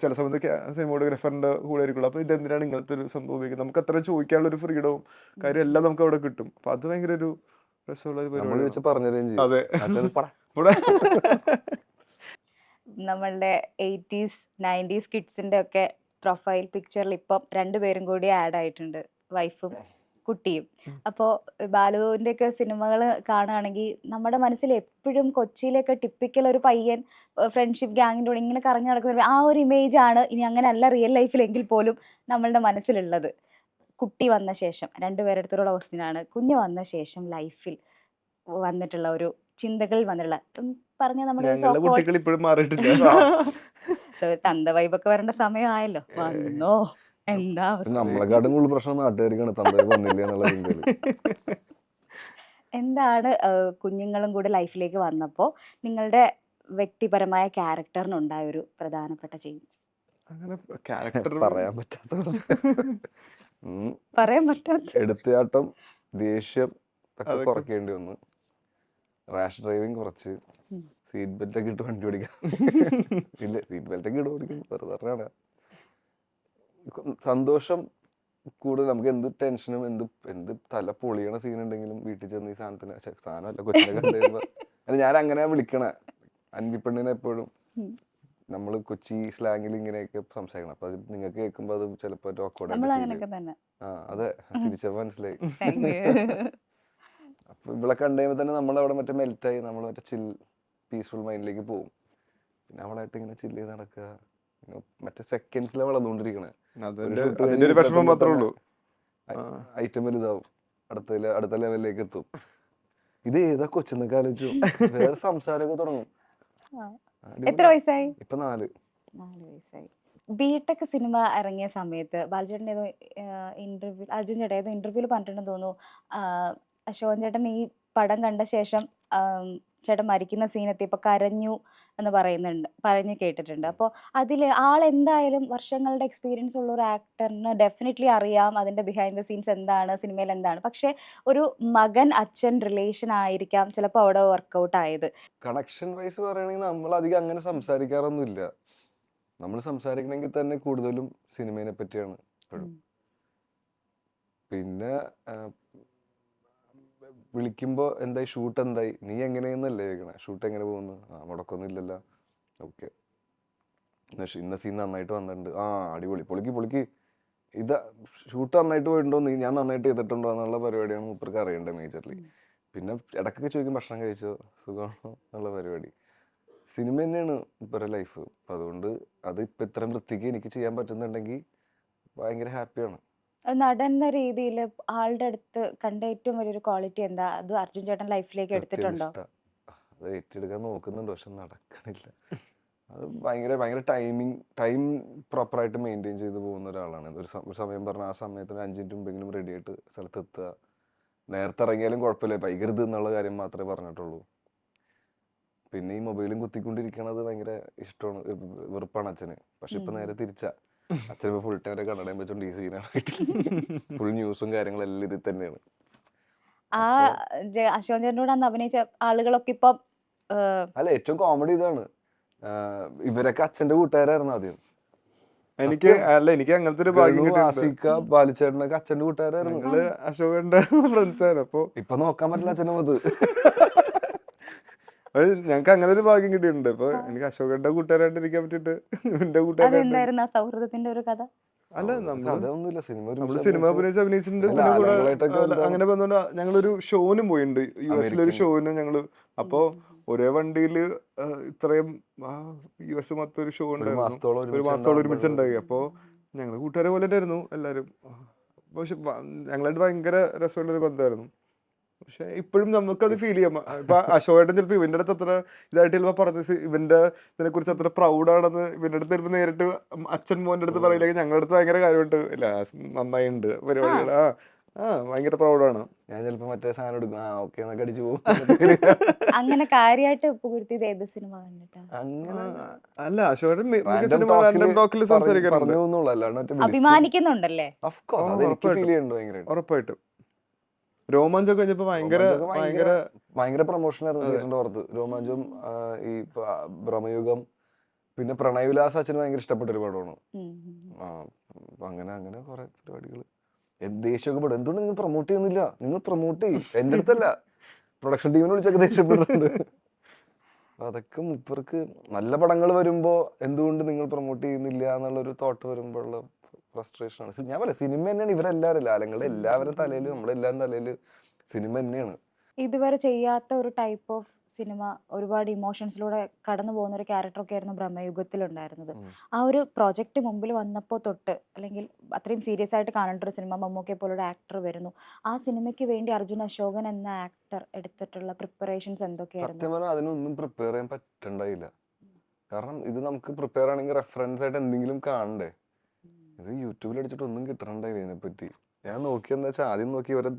ചില സമയത്ത് സിനിമോഗ്രാഫറിന്റെ കൂടെ ആയിരിക്കുള്ളൂ അപ്പൊ ഇതെന്തിനാണ് ഇങ്ങനത്തെ ഒരു സംഭവം ഉപയോഗിക്കുന്നത്? നമുക്ക് അത്ര ചോദിക്കാനുള്ള ഒരു ഫ്രീഡവും കാര്യം എല്ലാം നമുക്ക് അവിടെ കിട്ടും. അപ്പൊ അത് ഭയങ്കര ഒരു രസമുള്ള ഒരു പരിപാടി അതെ. ഇവിടെ നമ്മളുടെ എയ്റ്റീസ് നയന്റീസ് കിഡ്സിന്റെ ഒക്കെ പ്രൊഫൈൽ പിക്ചറിൽ ഇപ്പം രണ്ടുപേരും കൂടി ആഡ് ആയിട്ടുണ്ട്. വൈഫും കുട്ടിയും. അപ്പോ അപ്പോൾ ബാലുവിന്റെ ഒക്കെ സിനിമകൾ കാണുകയാണെങ്കിൽ നമ്മുടെ മനസ്സിൽ എപ്പോഴും കൊച്ചിയിലൊക്കെ ടിപ്പിക്കൽ ഒരു പയ്യൻ ഫ്രണ്ട്ഷിപ്പ് ഗ്യാങ്ങിന്റെ കൂടെ ഇങ്ങനെ കറങ്ങി നടക്കുന്ന ആ ഒരു ഇമേജ് ആണ് ഇനി അങ്ങനെ അല്ല റിയൽ ലൈഫിലെങ്കിൽ പോലും നമ്മളുടെ മനസ്സിലുള്ളത്. കുട്ടി വന്ന ശേഷം രണ്ടുപേരുടെ അടുത്തുള്ള ക്വസ്റ്റ്യൻ കുഞ്ഞ് വന്ന ശേഷം ലൈഫിൽ വന്നിട്ടുള്ള ഒരു ചിന്തകൾ വന്നിട്ടുള്ള. പറഞ്ഞ നമ്മുടെ കുട്ടികൾ ഇപ്പോഴും മാറിയിട്ടില്ല. തന്ത വൈബൊക്കെ വരേണ്ട സമയമായല്ലോ. വന്നോ? എന്താ അവസ്ഥ? നമ്മളെക്കാട്ടും കൂടുതൽ പ്രശ്നം നാട്ടുകാർക്കാണ്. തന്തയെ വന്നില്ല എന്നുള്ള എന്താണ് കുഞ്ഞുങ്ങളും കൂടെ ലൈഫിലേക്ക് വന്നപ്പോൾ നിങ്ങളുടെ വ്യക്തിപരമായ ക്യാരക്ടറിനുണ്ടായ ഒരു പ്രധാനപ്പെട്ട ചേഞ്ച് അങ്ങനെ ക്യാരക്ടർ പറയാൻ പറ്റാത്ത. പറയാൻ പറ്റാത്ത എടുത്തയാട്ടം ദേഷ്യം ഒക്കെ കുറയ്ക്കേണ്ടി വന്നു. റാഷ് ഡ്രൈവിംഗ് കുറച്ച് സീറ്റ് ബെൽറ്റ് ഒക്കെ ഇട്ട് വണ്ടി ഓടിക്കാം ഇല്ല സീറ്റ് ബെൽറ്റ് ഒക്കെ ഇട്ട് ഓടിക്കും. വെറുതെ പറഞ്ഞാണ്. സന്തോഷം കൂടുതൽ. നമുക്ക് എന്ത് ടെൻഷനും എന്ത് എന്ത് തല പൊളിയണ സീൻ ഉണ്ടെങ്കിലും വീട്ടിൽ ചെന്ന് ഈ സാധനത്തിന് സാധനമല്ല കൊച്ചിനെ കണ്ടുവരുമ്പോ അല്ല ഞാൻ അങ്ങനെ വിളിക്കണ. അൻപിപ്പെണ്ണിനെ എപ്പോഴും. നമ്മൾ കൊച്ചി സ്ലാങ്ങിൽ ഇങ്ങനെയൊക്കെ സംസാരിക്കണം. അപ്പൊ നിങ്ങൾക്ക് കേൾക്കുമ്പോ അത് ചിലപ്പോ ആ അതെ. ചിരിച്ചപ്പോ മനസ്സിലായി. ഇവിടെ കണ്ടു കഴിയുമ്പോൾ തന്നെ നമ്മൾ അവിടെ മറ്റേ മെൽറ്റായി നമ്മൾ മറ്റേ ചിൽ പീസ്ഫുൾ മൈൻഡിലേക്ക് പോകും പിന്നെ അവളായിട്ട് ഇങ്ങനെ ചില്ല് ചെയ്ത് നടക്കുക. പിന്നെ മറ്റേ സെക്കൻഡ്സിലെ വളർന്നുകൊണ്ടിരിക്കണേ അതിന്റെ ഒരു കഴിഞ്ഞ് വിഷമം മാത്രമേ ഉള്ളൂ. ആ. ഐറ്റം വലുതാവും. അടുത്ത അടുത്ത ലെവലിലേക്ക് എത്തും. ഇത് ഏതാ കൊച്ചെന്നൊക്കെ ആലോചിച്ചു. വേറെ സംസാരമൊക്കെ തുടങ്ങും. എത്ര വയസ്സായി? ഇപ്പൊ നാല്. നാല് വയസ്സായി. ബിടെക് സിനിമ ഇറങ്ങിയ സമയത്ത് ബാലചേട്ടൻ ഏതോ ഇന്റർവ്യൂ അർജുൻ ചേട്ടാ ഏതോ ഇന്റർവ്യൂൽ പറഞ്ഞിട്ടുണ്ടെന്ന് തോന്നുന്നു. അശോകൻ ചേട്ടൻ ഈ പടം കണ്ട ശേഷം ചേട്ടൻ മരിക്കുന്ന സീൻ ഇപ്പൊ കരഞ്ഞു എന്ന് പറയുന്നുണ്ട് പറഞ്ഞു കേട്ടിട്ടുണ്ട്. അപ്പോൾ അതിൽ ആൾ എന്തായാലും വർഷങ്ങളുടെ എക്സ്പീരിയൻസ് ഉള്ള ഒരു ആക്ടറിന് ഡെഫിനറ്റ്ലി അറിയാം അതിന്റെ ബിഹൈൻഡ് ദ സീൻസ് എന്താണ് സിനിമയിൽ എന്താണ്. പക്ഷെ ഒരു മകൻ അച്ഛൻ റിലേഷൻ ആയിരിക്കാം ചിലപ്പോൾ അവിടെ വർക്കൗട്ട് ആയത്. കണക്ഷൻ വൈസ് പറയുകയാണെങ്കിൽ നമ്മൾ അധികം അങ്ങനെ സംസാരിക്കാറൊന്നുമില്ല. നമ്മൾ സംസാരിക്കണമെങ്കിൽ തന്നെ കൂടുതലും സിനിമയെ പറ്റിയാണ് പിന്നെ ആ, വിളിക്കുമ്പോ എന്തായി? ഷൂട്ട് എന്തായി? നീ എങ്ങനെയെന്നല്ലേ ചോദിക്കണേ. ഷൂട്ട് എങ്ങനെ പോകുന്നു? ആ മുടക്കൊന്നും ഇല്ലല്ലോ ഓക്കെ ഇന്ന സീൻ നന്നായിട്ട് വന്നിട്ടുണ്ട്. ആ അടിപൊളി. പൊളിക്ക് പൊളിക്ക്. ഇത് ഷൂട്ട് നന്നായിട്ട് പോയിട്ടുണ്ടോ നീ? ഞാൻ നന്നായിട്ട് ചെയ്തിട്ടുണ്ടോ എന്നുള്ള പരിപാടിയാണ് മൂപ്പർക്ക് അറിയേണ്ടത് മേജർലി പിന്നെ ഇടക്കൊക്കെ ചോദിക്കും ഭക്ഷണം കഴിച്ചോ? സുഖമാണോ? എന്നുള്ള പരിപാടി. സിനിമ തന്നെയാണ് ഇപ്പോഴത്തെ ലൈഫ് അപ്പം അതുകൊണ്ട് അത് ഇപ്പം ഇത്രയും വൃത്തിക്ക് എനിക്ക് ചെയ്യാൻ പറ്റുന്നുണ്ടെങ്കിൽ ഭയങ്കര ഹാപ്പിയാണ് നടൻ എന്ന രീതിയിൽ ആളുടെ അടുത്ത് കണ്ട ഏറ്റവും വലിയൊരു ക്വാളിറ്റി എന്താ? അത് അർജുൻ ചേട്ടൻ ലൈഫിലേക്ക് എടുത്തിട്ടുണ്ടോ? കൃത്യനിഷ്ഠ. അത് ഏറ്റെടുക്കാൻ നോക്കുന്നുണ്ട് പക്ഷെ നടക്കണില്ല. അത് ഭയങ്കര ഭയങ്കര ടൈമിങ് ടൈം പ്രോപ്പറായിട്ട് മെയിന്റെയിൻ ചെയ്ത് പോകുന്ന ഒരാളാണ്. ഒരു സം- ഒരു സമയം പറഞ്ഞാൽ ആ സമയത്തിന് അഞ്ച് മിനിറ്റ് മുമ്പെങ്കിലും റെഡി ആയിട്ട് സ്ഥലത്ത് എത്തുക. നേരത്തെ ഇറങ്ങിയാലും കുഴപ്പമില്ല. വൈകരുത് എന്നുള്ള കാര്യം മാത്രമേ പറഞ്ഞിട്ടുള്ളൂ. പിന്നെ ഈ മൊബൈലും കുത്തിക്കൊണ്ടിരിക്കണത് ഭയങ്കര ഇഷ്ടമാണ് വെറുപ്പാണ് അച്ഛന്. പക്ഷെ ഇപ്പൊ ഉം. നേരെ തിരിച്ചാ. ഇപ്പൊ ഫുൾ ടൈം ഒരു കണ്ണടയും വെച്ചോണ്ട് ഈ സീനാണ് ഫുൾ ന്യൂസും കാര്യങ്ങളെല്ലാം ഇതിൽ തന്നെയാണ്. ആ അശോക് ചേട്ടനോട് അന്ന് അഭിനയിച്ച ആളുകളൊക്കെ ഇപ്പം അല്ല ഏറ്റവും കോമഡി ഇതാണ്. ഇവരൊക്കെ അച്ഛന്റെ കൂട്ടുകാരായിരുന്നു ആദ്യം. എനിക്ക് അല്ല എനിക്ക് അങ്ങനത്തെ ഒരു ഭാഗ്യം കിട്ടിയ ബാലിച്ചേട്ടനൊക്കെ അച്ഛന്റെ കൂട്ടുകാരായിരുന്നു. അശോകന്റെ ഫ്രണ്ട്സ് ആണ്. അപ്പൊ ഇപ്പൊ നോക്കാൻ പറ്റില്ല അച്ഛനും അത്. അത് ഞങ്ങൾക്ക് അങ്ങനെ ഒരു ഭാഗ്യം കിട്ടിയിട്ടുണ്ട്. അപ്പൊ എനിക്ക് അശോകന്റെ കൂട്ടുകാരായിട്ട് ഇരിക്കാൻ പറ്റിയിട്ട് എന്റെ കൂട്ടുകാരായിട്ട് അതെന്തായിരുന്നു ആ സൗഹൃദത്തിന്റെ ഒരു കഥ? അല്ല നമ്മൾ അതൊന്നുമില്ല സിനിമ നമ്മൾ സിനിമ അഭിനയിച്ചു. അഭിനയിച്ച് അഭിനയിച്ചിട്ടുണ്ട്. പിന്നെ കൂടെ ആളുകളായിട്ടൊക്കെ അല്ല, എന്താണ്? അങ്ങനെ ബന്ധമുണ്ട് ഞങ്ങളൊരു ഷോനും പോയിട്ടുണ്ട് യു എസിലൊരു ഒരു ഷോന് ഞങ്ങൾ അപ്പോ ഒരേ വണ്ടിയിൽ ആ, ഇത്രയും യു എസ് മൊത്തം ഒരു ഷോ ഉണ്ട് ഉണ്ടായിരുന്നു. മാസത്തോളം ഒരു ഒരുമിച്ച് മാസത്തോളം ഒരുമിച്ച് ഉണ്ടായി. അപ്പോ ഞങ്ങൾ കൂട്ടുകാരെ പോലെ ആയിരുന്നു എല്ലാരും. പക്ഷെ ഭ- ഞങ്ങളായിട്ട് ഭയങ്കര രസമുള്ള ഒരു ബന്ധമായിരുന്നു. പക്ഷെ ഇപ്പോഴും നമുക്കത് ഫീൽ ചെയ്യാം. ഇപ്പൊ അശോകേട്ടൻ ചിലപ്പോ ഇവന്റെ അടുത്ത് അത്ര ഇതായിട്ട് ചിലപ്പോ പറഞ്ഞ ഇവന്റെ ഇതിനെ കുറിച്ച് അത്ര പ്രൗഡാണെന്ന് ഇവന്റെ അടുത്ത് ചിലപ്പോ നേരിട്ട് അച്ഛൻ മോന്റെ അടുത്ത് പറയില്ലെങ്കിൽ ഞങ്ങളുടെ അടുത്ത് ഭയങ്കര കാര്യമായിട്ട് ഇല്ല നന്നായി ഉണ്ട് പരിപാടികൾ ആ ആ ഭയങ്കര പ്രൗഡാണ് ഞാൻ ചിലപ്പോ മറ്റേ സാധനം എടുക്കും. ആ ഓക്കെ എന്നൊക്കെ അടിച്ചു പോകും. അങ്ങനെ കാര്യമായിട്ട് പുകഴ്ത്തിയത് ഏത് സിനിമ കണ്ടിട്ടാ? അങ്ങനെ അല്ല സംസാരിക്കാറുണ്ട്. വിളിച്ച് അഭിമാനിക്കുന്നുണ്ടല്ലേ? ഉറപ്പായിട്ടും. ഫീൽ ചെയ്യുന്നുണ്ട് ഭയങ്കരമായിട്ട് ഉറപ്പായിട്ടും രോമാഞ്ചം കഴിഞ്ഞപ്പോ ഭയങ്കര ഭയങ്കര ഭയങ്കര പ്രൊമോഷൻ ആയിരുന്നു. തിയേറ്ററിന്റെ പുറത്ത്. രോമാഞ്ചം ഈ ഭ്രമയുഗം പിന്നെ പ്രണയവിലാസ അച്ഛന് ഭയങ്കര ഇഷ്ടപ്പെട്ട ഒരു പടമാണ് അങ്ങനെ അങ്ങനെ കുറെ പരിപാടികൾ ദേഷ്യമൊക്കെ പെടും. എന്തുകൊണ്ട് നിങ്ങൾ പ്രൊമോട്ട് ചെയ്യുന്നില്ല? നിങ്ങൾ പ്രൊമോട്ട് ചെയ്യും. എന്റെ അടുത്തല്ല. പ്രൊഡക്ഷൻ ടീമിനെ വിളിച്ചൊക്കെ ദേഷ്യപ്പെട്ടിട്ടുണ്ട് അതൊക്കെ മുപ്പർക്ക് നല്ല പടങ്ങൾ വരുമ്പോ എന്തുകൊണ്ട് നിങ്ങൾ പ്രൊമോട്ട് ചെയ്യുന്നില്ല എന്നുള്ളൊരു തോട്ട് വരുമ്പോഴുള്ള ഫ്രസ്ട്രേഷൻ ആണ്. ഞാൻ പറയാം സിനിമ തന്നെയാണ് ഇവരെല്ലാവരും. ലാലങ്ങളുടെ എല്ലാവരും തലയിലും നമ്മളെല്ലാവരും തലയിലും സിനിമ തന്നെയാണ്. ഇതുവരെ ചെയ്യാത്ത ഒരു ടൈപ്പ് ഓഫ് സിനിമ ഒരുപാട് ഇമോഷൻസിലൂടെ കടന്നു പോകുന്ന ഒരു ക്യാരക്ടറൊക്കെ ആയിരുന്നു ബ്രഹ്മയുഗത്തിലുണ്ടായിരുന്നത്. ആ ഒരു പ്രോജക്റ്റ് മുമ്പിൽ വന്നപ്പോൾ തൊട്ട് അല്ലെങ്കിൽ അത്രയും സീരിയസ് ആയിട്ട് കാണേണ്ട ഒരു സിനിമ മമ്മൂക്കെ പോലൊരു ആക്ടർ വരുന്നു. ആ സിനിമയ്ക്ക് വേണ്ടി അർജുൻ അശോകൻ എന്ന ആക്ടർ എടുത്തിട്ടുള്ള പ്രിപ്പറേഷൻസ് എന്തൊക്കെയായിരുന്നു? അതിനൊന്നും പ്രിപ്പയർ ചെയ്യാൻ പറ്റണ്ടായില്ല. കാരണം ഇത് നമുക്ക് പ്രിപ്പയർ ആണെങ്കിൽ റെഫറൻസ് ആയിട്ട് എന്തെങ്കിലും കാണണ്ടേ? ഇത് യൂട്യൂബിൽ അടിച്ചിട്ട് ഒന്നും കിട്ടണ്ടായില്ല ഇതിനെപ്പറ്റി ഞാൻ നോക്കിയെന്ന് വെച്ചാൽ ആദ്യം നോക്കി ഇവരുടെ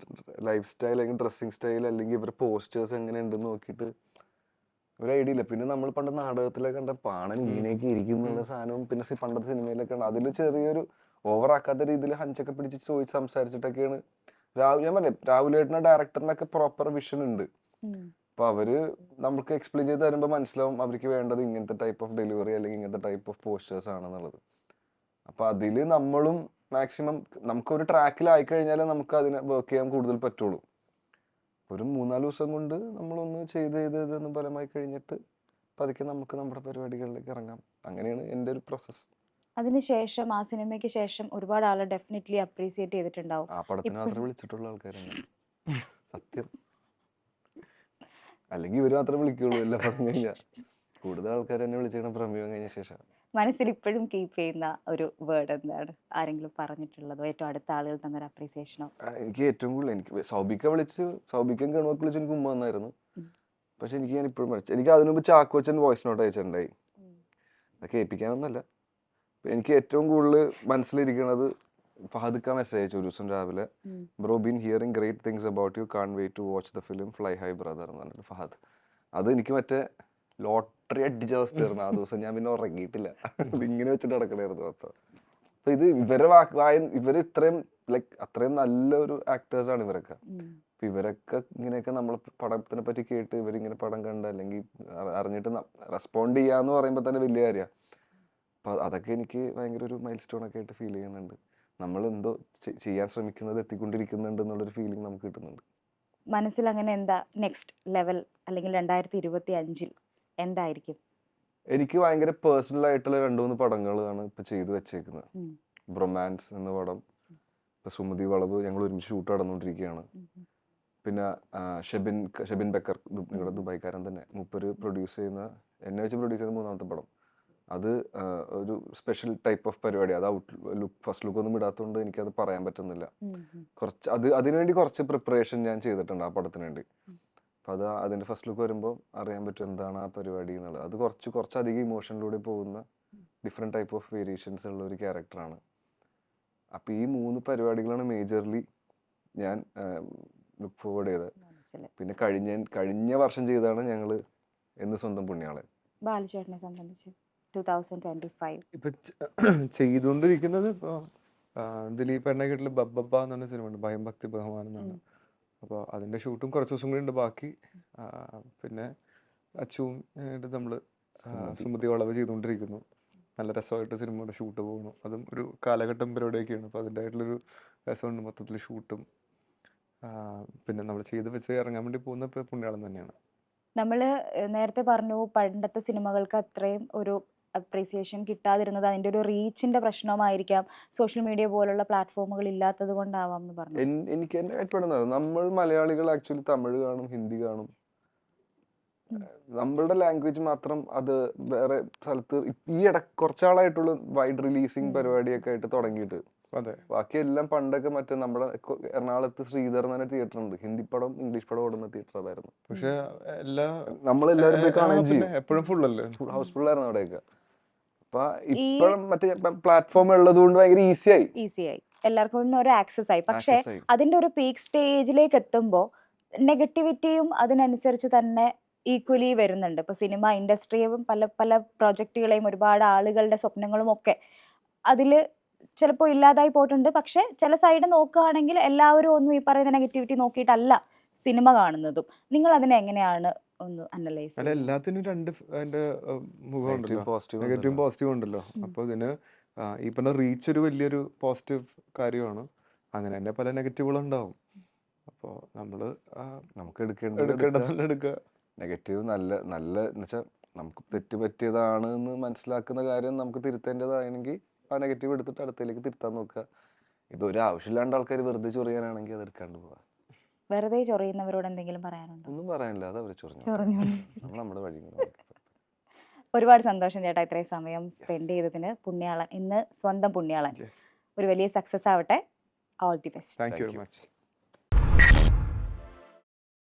ലൈഫ് സ്റ്റൈൽ അല്ലെങ്കിൽ ഡ്രസ്സിങ് സ്റ്റൈൽ അല്ലെങ്കിൽ ഇവരുടെ പോസ്റ്റേഴ്സ് എങ്ങനെ ഉണ്ടെന്ന് നോക്കിയിട്ട് ഒരു ഐഡിയ ഇല്ല. പിന്നെ നമ്മൾ പണ്ട് നാടകത്തിലൊക്കെ കണ്ട പാണൻ ഇങ്ങനെയൊക്കെ ഇരിക്കും എന്നുള്ള സാധനവും പിന്നെ പണ്ടത്തെ സിനിമയിലൊക്കെ ഉണ്ട് അതിൽ ചെറിയൊരു ഓവറാക്കാത്ത രീതിയിൽ ഹഞ്ചൊക്കെ പിടിച്ച് ചോദിച്ച് സംസാരിച്ചിട്ടൊക്കെയാണ് രാഹുൽ ഞാൻ പറഞ്ഞേ രാഹുലേട്ടന്റെ ഡയറക്ടറിനൊക്കെ പ്രോപ്പർ വിഷൻ ഉണ്ട്. അപ്പൊ അവർ നമുക്ക് എക്സ്പ്ലെയിൻ ചെയ്ത് തരുമ്പോൾ മനസ്സിലാവും അവർക്ക് വേണ്ടത് ഇങ്ങനത്തെ ടൈപ്പ് ഓഫ് ഡെലിവറി അല്ലെങ്കിൽ ഇങ്ങനത്തെ ടൈപ്പ് ഓഫ് പോസ്റ്റേഴ്സ് ആണെന്നുള്ളത്. അപ്പൊ അതിൽ നമ്മളും മാക്സിമം നമുക്ക് ഒരു ട്രാക്കിൽ ആയി കഴിഞ്ഞാലേ നമുക്ക് അതിനെ വർക്ക് ചെയ്യാൻ കൂടുതൽ പറ്റുള്ളൂ. ഒരു മൂന്നാൽ ദിവസം കൊണ്ട് നമ്മളൊന്ന് ചെയ്ത് ചെയ്ത് ഇതൊന്ന് ഫലമായി കഴിഞ്ഞിട്ട് പതുക്കെ നമുക്ക് നമ്മുടെ പരിപാടികളിലേക്ക് ഇറങ്ങാം. അങ്ങനെയാണ് എന്റെ ഒരു പ്രോസസ്സ് അതിനുശേഷം ആ സിനിമയ്ക്ക് ശേഷം ഒരുപാട് ആളെ ഡെഫിനറ്റ്ലി അപ്രീസിയേറ്റ് ചെയ്തിട്ടുണ്ടാവും. ആ പടത്തിന് മാത്രമേ വിളിച്ചിട്ടുള്ള ആൾക്കാരാണ് സത്യം. അല്ലെങ്കിൽ ഇവർ മാത്രമേ വിളിക്കുള്ളൂ എല്ലാം പറഞ്ഞു കഴിഞ്ഞാൽ കൂടുതൽ ആൾക്കാർ എന്നെ വിളിച്ചിരിക്കണം പ്രമേയം കഴിഞ്ഞ ശേഷം. മനസ്സിൽ ഇപ്പോഴും കീപ്പ് ചെയ്യുന്ന ഒരു വേർഡ് എന്താണ്? ആരെങ്കിലും പറഞ്ഞിട്ടുള്ളതോ? ഏറ്റവും അടുത്ത ആളുകൾ തന്നൊരു അപ്രീസിയേഷനോ എനിക്ക് ഏറ്റവും കൂടുതൽ എനിക്ക് സൗബിക്ക വിളിച്ച് സൗബിക്ക ഗണമൊക്കെ വിളിച്ച് എനിക്ക് ഉമ്മ വന്നായിരുന്നു. പക്ഷെ എനിക്ക് ഞാൻ ഇപ്പോഴും വിളിച്ചു എനിക്ക് അതിനു മുമ്പ് ചാക്കോച്ചൻ വോയിസ് നോട്ട് അയച്ചിട്ടുണ്ടായി. അത് കേൾപ്പിക്കാനൊന്നല്ല എനിക്ക് ഏറ്റവും കൂടുതൽ മനസ്സിലിരിക്കുന്നത് ഫഹദ് ഖാൻ മെസ്സേജ് അയച്ചു ഒരു ദിവസം രാവിലെ bro been hearing great things about you can't wait to watch the film fly high brother എന്ന് പറഞ്ഞിട്ട് ഫഹദ്. അത് എനിക്ക് മറ്റേ ലോട്ടറി അടിച്ച അവസ്ഥയായിരുന്നു ആ ദിവസം. ഞാൻ പിന്നെ ഉറങ്ങിയിട്ടില്ല. ഇങ്ങനെ വെച്ചിട്ട് നടക്കണായിരുന്നു മൊത്തം അപ്പൊ ഇത് ഇവരെ വാക്ക് വായ ഇവർ ഇത്രയും ലൈക്ക് അത്രയും നല്ലൊരു ആക്ടേഴ്സ് ആണ് ഇവരൊക്കെ. അപ്പൊ ഇവരൊക്കെ ഇങ്ങനെയൊക്കെ നമ്മൾ പടത്തിനെ പറ്റി കേട്ട് ഇവരിങ്ങനെ പടം കണ്ട് അല്ലെങ്കിൽ അറിഞ്ഞിട്ട് റെസ്പോണ്ട് ചെയ്യാന്ന് പറയുമ്പോൾ തന്നെ വലിയ കാര്യമാണ് അപ്പൊ അതൊക്കെ എനിക്ക് ഭയങ്കര ഒരു മൈൽ സ്റ്റോൺ ഒക്കെ ആയിട്ട് ഫീൽ ചെയ്യുന്നുണ്ട്. നമ്മൾ എന്തോ ചെയ്യാൻ ശ്രമിക്കുന്നത് എത്തിക്കൊണ്ടിരിക്കുന്നുണ്ട് എന്നുള്ളൊരു ഫീലിംഗ് നമുക്ക് കിട്ടുന്നുണ്ട്. മനസ്സിൽ അങ്ങനെ എന്താ നെക്സ്റ്റ് ലെവൽ അല്ലെങ്കിൽ രണ്ടായിരത്തി ഇരുപത്തി അഞ്ചിൽ എന്തായിരിക്കും? എനിക്ക് ഭയങ്കര പേഴ്സണൽ ആയിട്ടുള്ള രണ്ടു മൂന്ന് പടങ്ങളാണ് ഇപ്പൊ ചെയ്തു വെച്ചേക്കുന്നത്. ബ്രൊമാൻസ് എന്ന പടം. ഇപ്പൊ സുമതി വളവ് ഞങ്ങൾ ഒരുമിച്ച് ഷൂട്ട് നടന്നുകൊണ്ടിരിക്കുകയാണ്. പിന്നെ ഷെബിൻ ഷെബിൻ ബക്കർ നിങ്ങളുടെ ദുബായ്ക്കാരൻ തന്നെ. മുപ്പര് പ്രൊഡ്യൂസ് ചെയ്യുന്ന എന്നെ വെച്ച് പ്രൊഡ്യൂസ് ചെയ്യുന്ന മൂന്നാമത്തെ പടം. അത് ഒരു സ്പെഷ്യൽ ടൈപ്പ് ഓഫ് പരിപാടി. അത് ഔട്ട് ലുക്ക് ഫസ്റ്റ് ലുക്ക് ഒന്നും ഇടാത്തതുകൊണ്ട് എനിക്കത് പറയാൻ പറ്റുന്നില്ല. കുറച്ച് അത് അതിനുവേണ്ടി കുറച്ച് പ്രിപ്പറേഷൻ ഞാൻ ചെയ്തിട്ടുണ്ട് ആ പടത്തിന് വേണ്ടി. ഉം. അപ്പം അത് അതിന്റെ ഫസ്റ്റ് ലുക്ക് വരുമ്പോൾ അറിയാൻ പറ്റും എന്താണ് ആ പരിപാടി എന്നുള്ളത്. അത് കുറച്ച് കുറച്ചധികം ഇമോഷനിലൂടെ പോകുന്ന ഡിഫറെന്റ് ടൈപ്പ് ഓഫ് വേരിയേഷൻസ് ഉള്ള ഒരു ക്യാരക്ടറാണ് അപ്പോൾ ഈ മൂന്ന് പരിപാടികളാണ് മേജർലി ഞാൻ ലുക്ക് ഫോർവേഡ് ചെയ്തത്. പിന്നെ കഴിഞ്ഞ കഴിഞ്ഞ വർഷം ചെയ്തതാണ് ഞങ്ങൾ എന്ന് സ്വന്തം പുണ്യാളെ. ബാലുചേട്ടനെ സംബന്ധിച്ച് ഇപ്പൊ ചെയ്തുകൊണ്ടിരിക്കുന്നത് ഇപ്പൊ ദിലീപ് എണ്ണ എണ്ണക്കെട്ടിൽ ബബ്ബബ്ബ എന്ന് പറഞ്ഞ സിനിമ ഉണ്ട് ഭയം ഭക്തി ബഹുമാനം എന്നാണ്. അപ്പോൾ അതിന്റെ ഷൂട്ടും കുറച്ച് ദിവസം കൂടി ഉണ്ട്. ബാക്കി പിന്നെ അച്ചുവും ആയിട്ട് നമ്മൾ സുമതി. വളവ് ചെയ്തുകൊണ്ടിരിക്കുന്നു. നല്ല രസമായിട്ട് സിനിമയുടെ ഷൂട്ട് പോകുന്നു അതും ഒരു കാലഘട്ടം പരിപാടിയൊക്കെയാണ്. അപ്പോൾ അതിന്റെതായിട്ടുള്ളൊരു രസമുണ്ട് മൊത്തത്തിൽ ഷൂട്ടും. പിന്നെ നമ്മൾ ചെയ്ത് വെച്ച് ഇറങ്ങാൻ വേണ്ടി പോകുന്ന പുണ്യാളം തന്നെയാണ്. നമ്മൾ നേരത്തെ പറഞ്ഞു പണ്ടത്തെ സിനിമകൾക്ക് അത്രയും ഒരു അപ്രീസിയേഷൻ കിട്ടാതിരുന്നത് അതിന്റെ ഒരു റീച്ചിന്റെ പ്രശ്നമായിരിക്കാം. സോഷ്യൽ മീഡിയ പോലുള്ള പ്ലാറ്റ്ഫോമുകൾ ഇല്ലാത്തത് കൊണ്ടാവാം എന്ന് പറഞ്ഞു. എനിക്ക് എന്റെ ആയിട്ടെപ്പെടുന്നത് നമ്മൾ മലയാളികൾ ആക്ച്വലി തമിഴ് കാണും ഹിന്ദി കാണും. നമ്മളുടെ ലാംഗ്വേജ് മാത്രം അത് വേറെ സ്ഥലത്ത് ഈ ഇട കുറച്ചാളായിട്ടുള്ള വൈഡ് റിലീസിങ്. പരിപാടിയൊക്കെ ആയിട്ട് തുടങ്ങിയിട്ട്. അതെ. ബാക്കി എല്ലാം പണ്ടൊക്കെ മറ്റേ നമ്മുടെ എറണാകുളത്ത് ശ്രീധർ തന്നെ തിയേറ്റർ ഉണ്ട്. ഹിന്ദി പടം ഇംഗ്ലീഷ് പടം ഓടുന്ന തിയേറ്റർ അതായിരുന്നു. പക്ഷെ എല്ലാ നമ്മളെല്ലാവരും പോയി കാണുകയും ചെയ്യും. എപ്പോഴും ഫുൾ അല്ലേ? ഹൗസ്ഫുൾ ആയിരുന്നു അവിടെയൊക്കെ. അപ്പൊ ഈ- ഇപ്പോഴും മറ്റേ പ്ലാറ്റ്ഫോം ഉള്ളത് കൊണ്ട് ഭയങ്കര ഈസി ആയി. എല്ലാവർക്കും ഒരു ആക്സസ് ആയി. പക്ഷേ അതിന്റെ ഒരു പീക്ക് സ്റ്റേജിലേക്ക് എത്തുമ്പോൾ നെഗറ്റിവിറ്റിയും അതിനനുസരിച്ച് തന്നെ ഈക്വലി വരുന്നുണ്ട്. ഇപ്പൊ സിനിമ ഇൻഡസ്ട്രിയും പല പല പ്രോജക്റ്റുകളെയും ഒരുപാട് ആളുകളുടെ സ്വപ്നങ്ങളും ഒക്കെ അതിൽ ചിലപ്പോൾ ഇല്ലാതായി പോയിട്ടുണ്ട്. പക്ഷെ ചില സൈഡ് നോക്കുകയാണെങ്കിൽ എല്ലാവരും ഒന്നും ഈ പറയുന്ന നെഗറ്റിവിറ്റി നോക്കിയിട്ടല്ല സിനിമ കാണുന്നതും. നിങ്ങൾ അതിനെ എങ്ങനെയാണ് ഒന്ന് അനലൈസ് അല്ല എല്ലാത്തിനും രണ്ട് അതിന്റെ മുഖമുണ്ടല്ലോ നെഗറ്റീവ് പോസിറ്റീവ് ഉണ്ടല്ലോ. positive നെഗറ്റീവും ഉണ്ടല്ലോ. പോസിറ്റീവും ഉണ്ടല്ലോ. അപ്പോൾ ഇതിന് ഈ പറഞ്ഞ റീച്ച് ഒരു വലിയൊരു പോസിറ്റീവ് കാര്യമാണ്. അങ്ങനെ തന്നെ പല നെഗറ്റീവുകളും ഉണ്ടാവും. അപ്പോൾ നമ്മൾ നമുക്ക് എടുക്കേണ്ടത് എടുക്കുക. നെഗറ്റീവ് നല്ല നല്ല എന്ന് വെച്ചാൽ നമുക്ക് തെറ്റ് പറ്റിയതാണ് എന്ന് മനസ്സിലാക്കുന്ന കാര്യം നമുക്ക് തിരുത്തേണ്ടതാണെങ്കിൽ ആ നെഗറ്റീവ് എടുത്തിട്ട് അടുത്തതിലേക്ക് തിരുത്താൻ നോക്കുക. ഇത് ഒരു ആവശ്യമില്ലാണ്ട് ആൾക്കാർ വെറുതെ ചൊറിയാനാണെങ്കിൽ അത് എടുക്കാണ്ട് പോവാ. വെറുതെ ചൊറിയുന്നവരോട് എന്തെങ്കിലും പറയാനുണ്ടോ ഒന്നും പറയാനില്ല അത് അവർ ചൊറിഞ്ഞു ചൊറിഞ്ഞു. നമ്മൾ നമ്മുടെ വഴി ഇങ്ങനെ നോക്കി. ഒരുപാട് സന്തോഷം ചേട്ടാ ഇത്രയും സമയം സ്പെൻഡ് ചെയ്തതിന് പുണ്യാളൻ ഇന്ന് സ്വന്തം പുണ്യാളൻ Yes. ഒരു വലിയ സക്സസ് ആവട്ടെ all the best Thank you very very much.